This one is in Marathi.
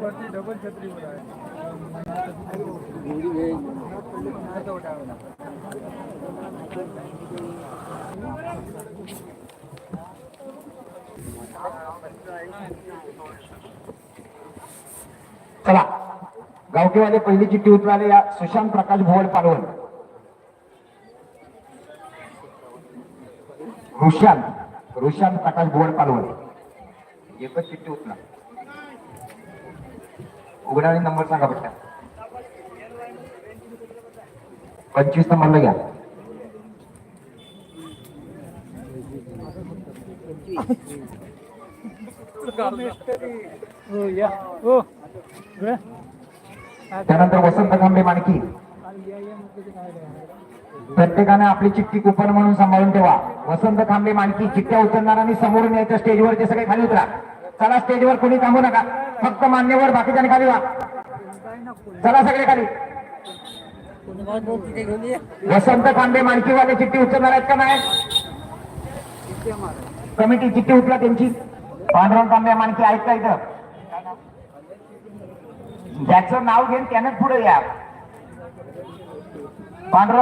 वरती डबल छत्री आहे चला गावठीवाले पहिली चिठ्ठी उतराले या सुशांत प्रकाश भोवळ पालवण. ऋषांत ऋषांत प्रकाश भोवळ पालवण. एकच चिठ्ठी उतरा उघडा आणि नंबर सांगा बघा पंचवीस नंबरला घ्या. त्यानंतर वसंत खांबे माणकी. प्रत्येकाने आपली चिठ्ठी कुपन म्हणून सांभाळून ठेवा. वसंत खांबे माणकी चिठ्ठ्या उचलणाऱ्यांनी समोरून यायचं स्टेजवर ते सगळे खाली उतरा. चला स्टेजवर कोणी थांबू नका. फक्त मान्यवर बाकीच्या खाली वा चला सगळे खाली. वसंत खांबे माणकीवाले चिठ्ठी उचलणार आहेत का नाही? कमिटी चिठ्ठी उचला त्यांची. पांडुरंग तांबे माणकी ऐकता इथं. ज्याचं नाव घेऊन त्यानंच पुढे या. पांडुरंग